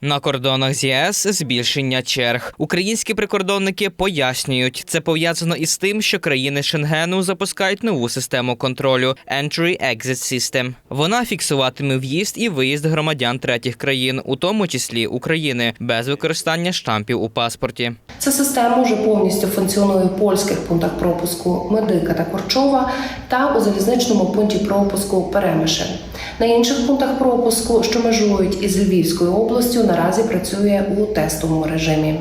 На кордонах з ЄС збільшення черг. Українські прикордонники пояснюють, це пов'язано із тим, що країни Шенгену запускають нову систему контролю Entry-Exit System. Вона фіксуватиме в'їзд і виїзд громадян третіх країн, у тому числі України, без використання штампів у паспорті. Ця система вже повністю функціонує в польських пунктах пропуску Медика та Корчова та у залізничному пункті пропуску Перемишель. На інших пунктах пропуску, що межують із Львівською областю, наразі працює у тестовому режимі.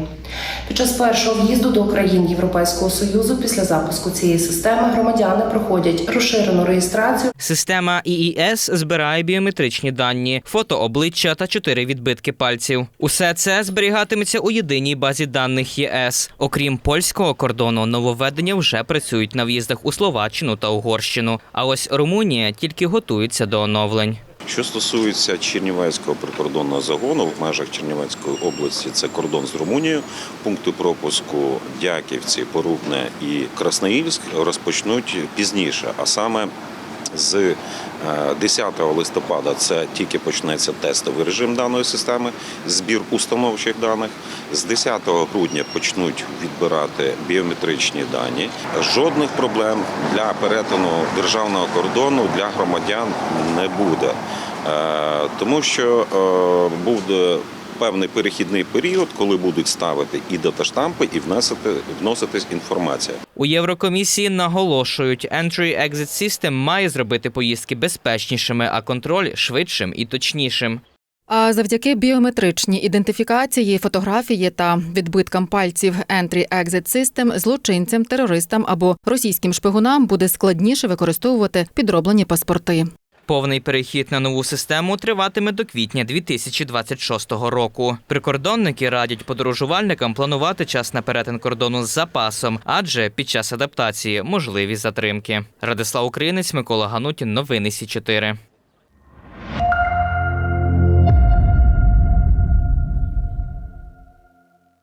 Під час першого в'їзду до країн Європейського союзу після запуску цієї системи громадяни проходять розширену реєстрацію Система ІІС збирає біометричні дані, фото обличчя та чотири відбитки пальців. Усе це зберігатиметься у єдиній базі даних ЄС. Окрім польського кордону, нововведення вже працюють на в'їздах у Словаччину та Угорщину. А ось Румунія тільки готується до оновлень. Що стосується Чернівецького прикордонного загону в межах Чернівецької області, це кордон з Румунією. Пункти пропуску Дяківці, Порубне і Красноїльськ розпочнуть пізніше, а саме з е, 10 листопада це тільки почнеться тестовий режим даної системи, збір установчих даних. З 10 грудня почнуть відбирати біометричні дані. Жодних проблем для перетину державного кордону для громадян не буде, Е, тому що е, буде певний перехідний період, коли будуть ставити і даташтампи, і вносити вноситись інформація. У Єврокомісії наголошують, Entry-Exit System має зробити поїздки безпечнішими, а контроль швидшим і точнішим. А завдяки біометричній ідентифікації, фотографії та відбиткам пальців Entry-Exit System злочинцям, терористам або російським шпигунам буде складніше використовувати підроблені паспорти. Повний перехід на нову систему триватиме до квітня 2026 року. Прикордонники радять подорожувальникам планувати час на перетин кордону з запасом, адже під час адаптації можливі затримки. Радислав Українець, Микола Ганутін, новини Сі 4